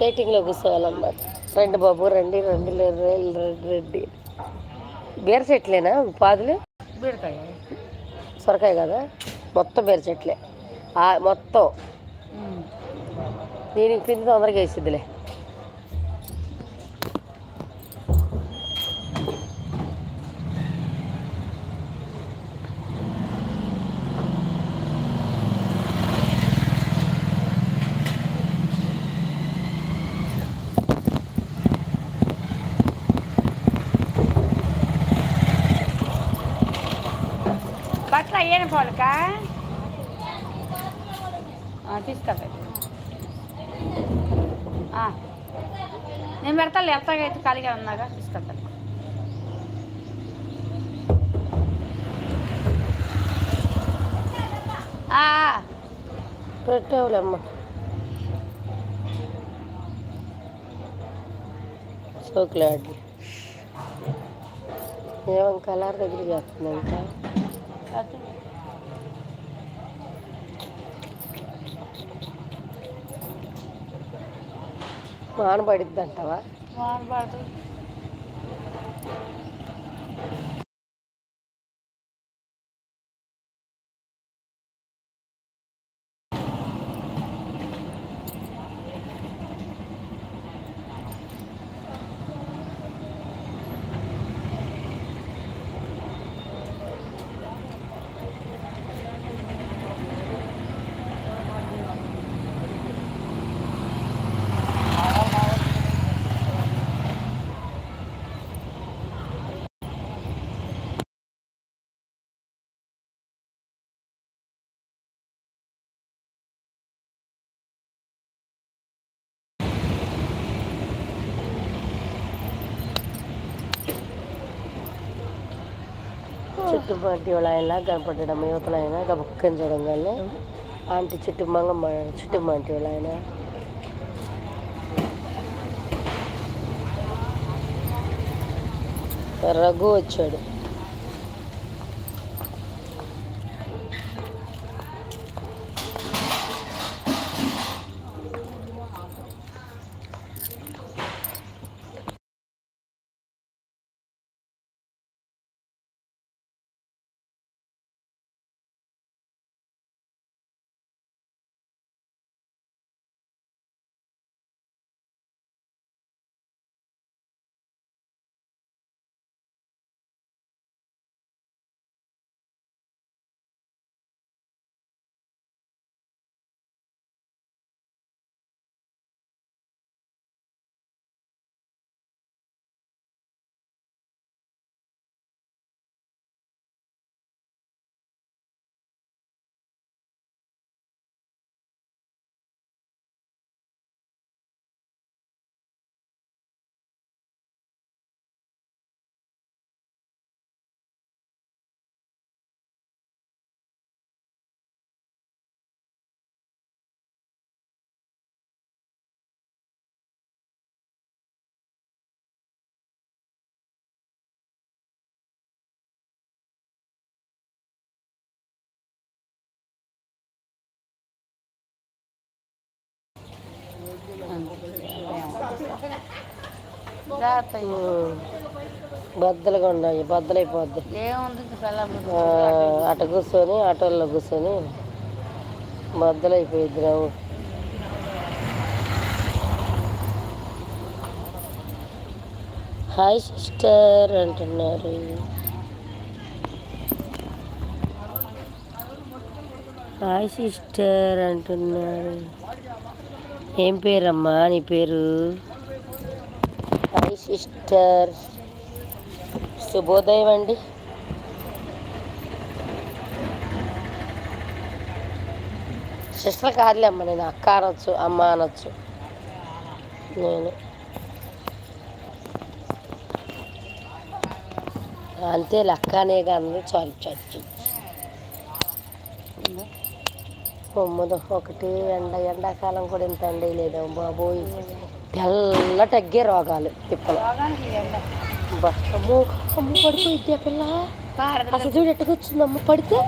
వెయిటింగ్లో కూర్చోవాలన్నమాట. రండి బాబు రండి రండి లేదు రండి రండి. బీర చెట్లేనా పాదులు బీరకాయ. సొరకాయ కదా? మొత్తం బీర చెట్లే. మొత్తం. దీనికి పిండి తొందరగా వేసిద్దిలే. అయ్యాను పోలక. తీసుకెళ్తా నేను పెడతాను ఎత్తగా అయితే ఖాళీగా ఉన్నాగా తీసుకెళ్తాను ఆ, పెట్టావులే అమ్మ సోకులాడి ఏమో కలర్ దగ్గర చేస్తుందంట ఇంకా మాన పడిద్ది అంటావా వాన పడుతుంది. చుట్టూ పాటి వాళ్ళ ఆయనలా యువతలు ఆయన గబుక్కని చూడంగానే ఆంటీ చుట్టూ మంగమ్మ చుట్టూ వాళ్ళ ఆయన రఘు వచ్చాడు. బద్దలుగా ఉన్నాయి పిల్లలు ఆ, అట కూర్చొని ఆటోల్లో కూర్చొని బద్దలైపోయిద్ది రావు. హాయ్ సిస్టర్ అంటున్నారు. హాయ్ సిస్టర్ అంటున్నారు. ఏం పేరమ్మా నీ పేరు? Hi sister. శుభోదయం అండి. సిస్టర్ కాదులే అమ్మ నేను అక్క అనొచ్చు అమ్మ అనొచ్చు. నేను. అంతే లక్కనే కానీ చాలు చచ్చు బొమ్మదు ఒకటి ఎండ ఎండాకాలం కూడా ఇంత ఎండ లేదు బాబోయ్. తెల్ల తగ్గే రోగాలు తిప్పలు. అమ్మో అమ్మ పడిపోయిద్ది ఆ పిల్ల. అసలు చూడు ఎట్టుకొచ్చింది అమ్మ పడితే?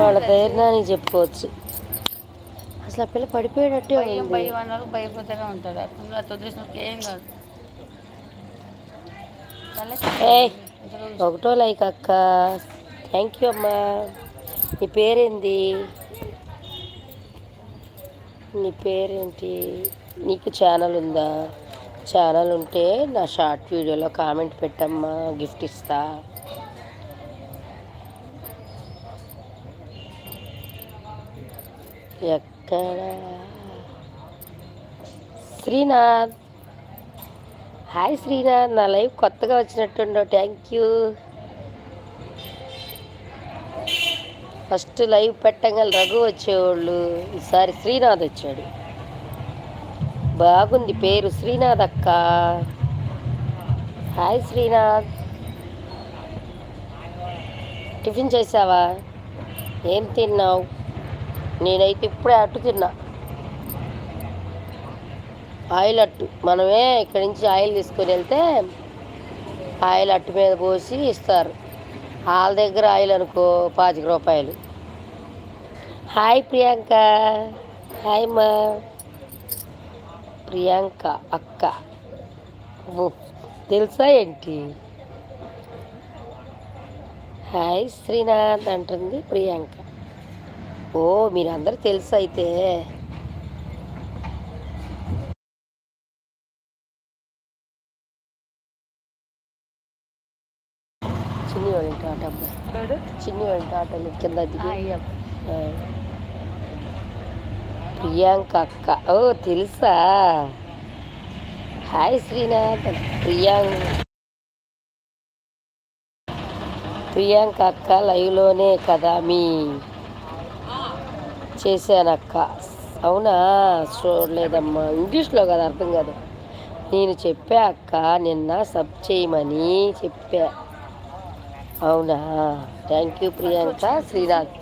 వాళ్ళ ధైర్యానికి చెప్పుకోవచ్చు. అసలు ఆ పిల్ల పడిపోయేటట్టే భయపోతూనే ఉంటాడు ఏం కాదు. ఒకటో లైక్ అక్క. థ్యాంక్ యూ అమ్మా. నీ పేరేంది? నీ పేరేంటి? నీకు ఛానల్ ఉందా? ఛానల్ ఉంటే నా షార్ట్ వీడియోలో కామెంట్ పెట్టమ్మా గిఫ్ట్ ఇస్తా. ఎక్కడ? శ్రీనాథ్. హాయ్ శ్రీనాథ్ నా లైవ్ కొత్తగా వచ్చినట్టుండో థ్యాంక్ యూ ఫస్ట్ లైవ్ పెట్టగానే రఘు వచ్చేవాళ్ళు. ఈసారి శ్రీనాథ్ వచ్చాడు. బాగుంది పేరు శ్రీనాథ్ అక్క. హాయ్ శ్రీనాథ్. టిఫిన్ చేసావా? ఏం తిన్నావు? నేనైతే ఇప్పుడే అట్టు తిన్నా. ఆయిల్ అట్టు. మనమే ఇక్కడి నుంచి ఆయిల్ తీసుకొని వెళ్తే ఆయిల్ అట్టు మీద పోసి ఇస్తారు. వాళ్ళ దగ్గర ఆయిల్ అనుకో పాతిక రూపాయలు. హాయ్ ప్రియాంక. హాయ్ మా. ప్రియాంక అక్క. ఓ, తెలుసా ఏంటి? హాయ్ శ్రీనాథ్ అంటుంది ప్రియాంక. ఓ మీరందరూ తెలుసు అయితే కింద. ప్రియాంక అక్క ఓ తెలుసా? హాయ్ శ్రీనాథ్. ప్రియాంక ప్రియాంక అక్క లైవ్లోనే కదా మీ చేశానక్క. అవునా? చూడలేదమ్మా. ఇంగ్లీష్లో కదా అర్థం కాదు. నేను చెప్పా అక్క నిన్న సబ్ చేయమని చెప్పా. అవునా? Thank you Priyanka. Srinath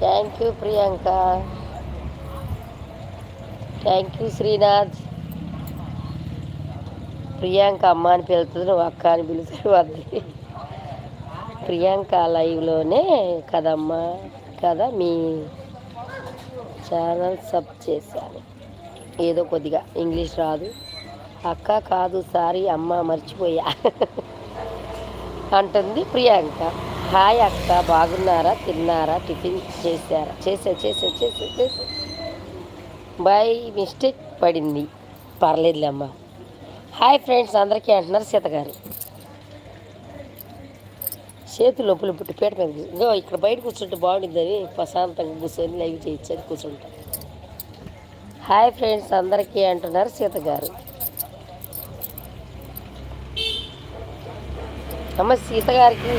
thank you Priyanka. Thank you Srinath. Priyanka అమ్మ అని పిలుస్తుంది నువ్వు అక్క అని పిలుస్తావు వద్ది. ప్రియాంక లైవ్లోనే కదమ్మా కదా మీ ఛానల్ సబ్ చేశాను. ఏదో కొద్దిగా ఇంగ్లీష్ రాదు. అక్క కాదు సారీ అమ్మ మర్చిపోయా. అంటుంది ప్రియాంక. హాయ్ అక్క బాగున్నారా? తిన్నారా? టిఫిన్ చేశారా? చేసా చేసా చేసా చేసా. బై మిస్టేక్ పడింది. పర్లేదులే అమ్మ. హాయ్ ఫ్రెండ్స్ అందరికీ అంటున్నారు సీత గారు. చేతులు లోపల పుట్టి పీట మీద ఇంకో ఇక్కడ బయట కూర్చుంటే బాగుంటుందని ప్రశాంతంగా కూర్చొని లైవ్ చేయొచ్చు అని కూర్చుంటాం. హాయ్ ఫ్రెండ్స్ అందరికీ అంటున్నారు సీత గారు. అమ్మ సీత గారికి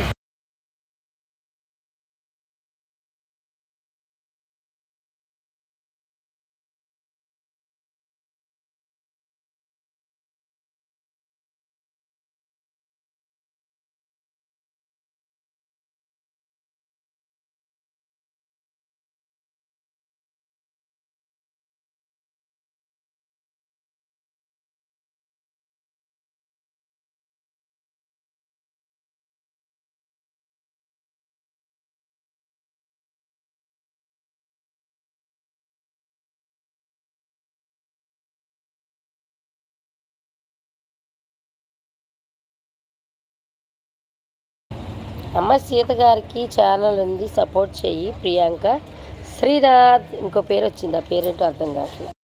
అమ్మ సీత గారికి ఛానల్ ఉంది. సపోర్ట్ చెయ్యి ప్రియాంక. శ్రీనాథ్ ఇంకో పేరు వచ్చింది. ఆ పేరేంటో అర్థం కావట్లేదు.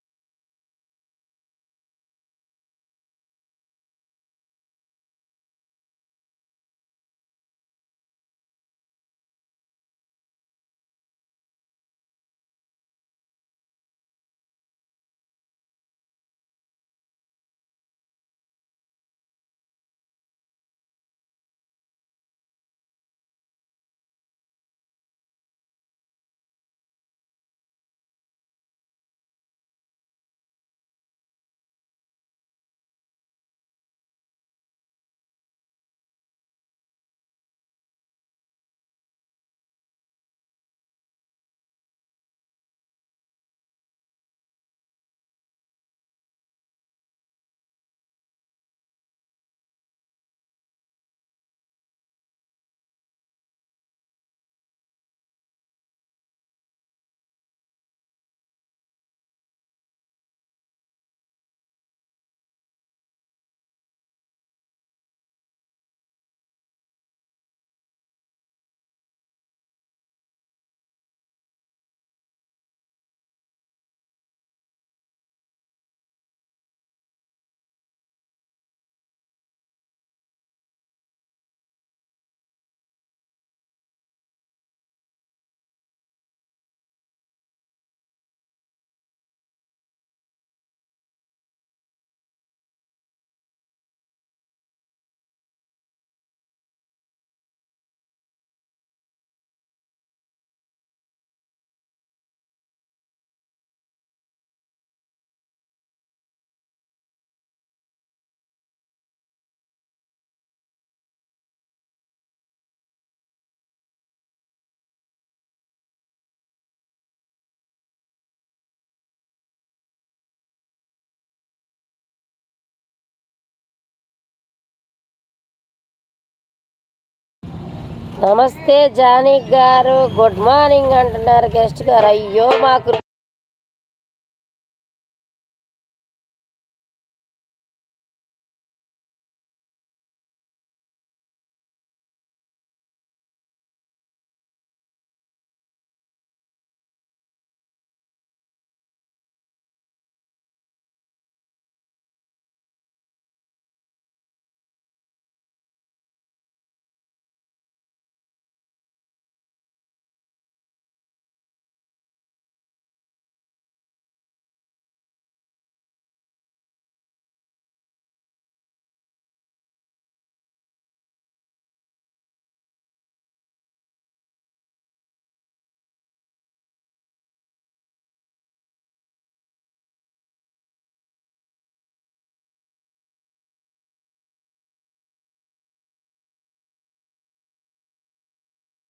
నమస్తే జానీ గారు గుడ్ మార్నింగ్ అంటున్నారు గెస్ట్ గారు. అయ్యో మాకు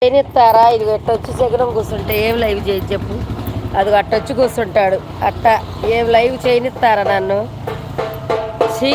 ఇస్తారా ఇది వచ్చి శకునం కూర్చుంటే ఏం లైవ్ చేసి చెప్పు. అది అట్టొచ్చి కూర్చుంటాడు. అట్ట ఏం లైవ్ చేయనిస్తారా నన్ను? షీ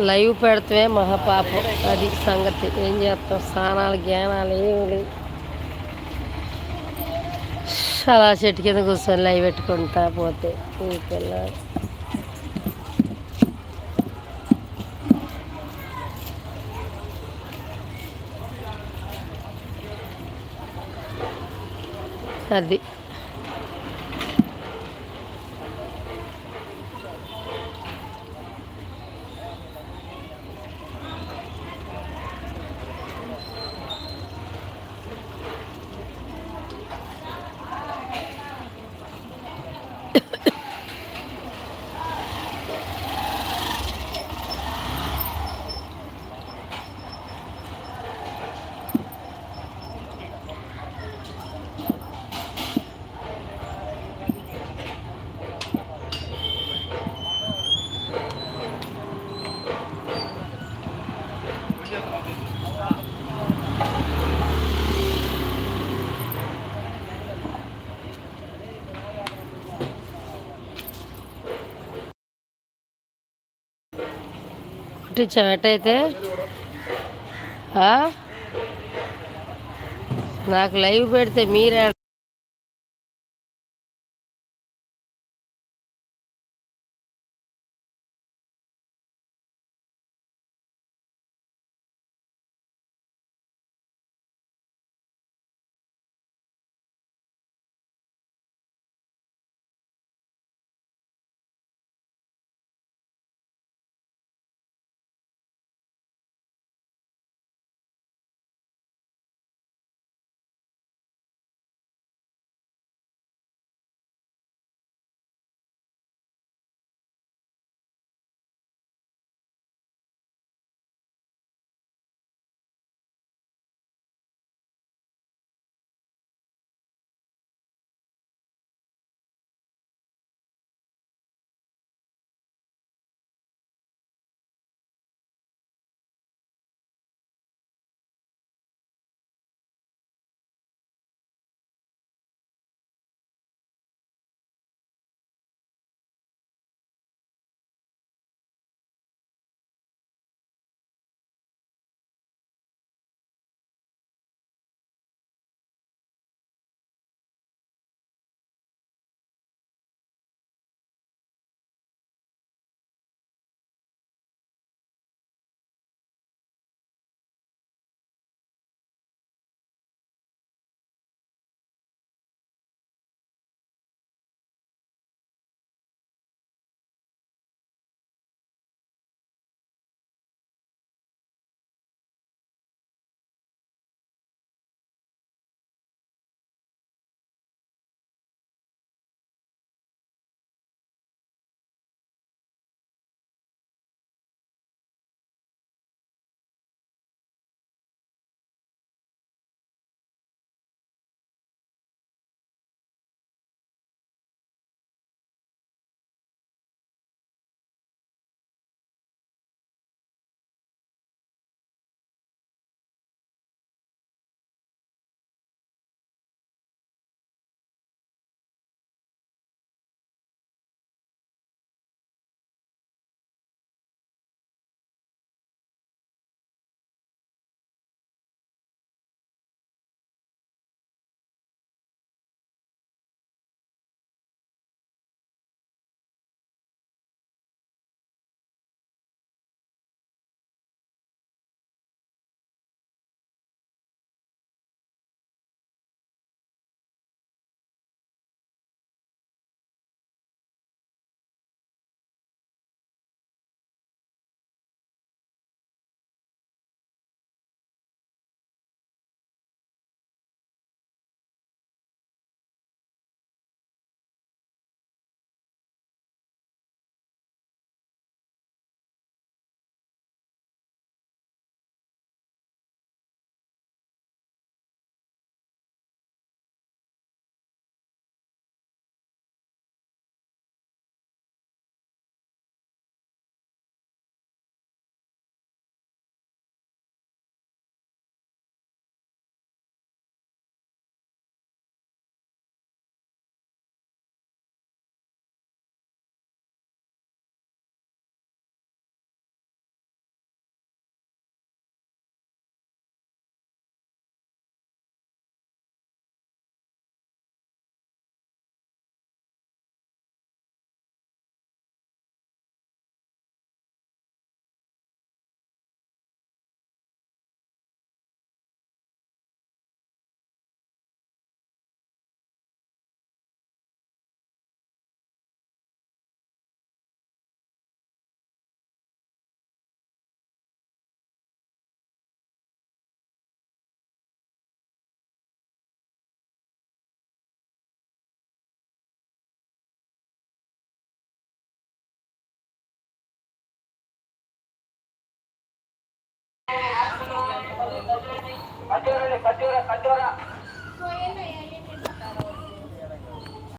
లైవ్ పెడితే మహాపాపం. అది సంగతి. ఏం చేస్తాం? స్నానాలు జ్ఞానాలు ఏమి లేవు. అలా చెట్టు కింద కూర్చొని లైవ్ పెట్టుకుంటా పోతే. ఈ పిల్ల. అది. కుట్టించాం ఎట్టయితే ఆ? నాకు లైవ్ పెడితే మీరే ¿A qué hora? ¿A.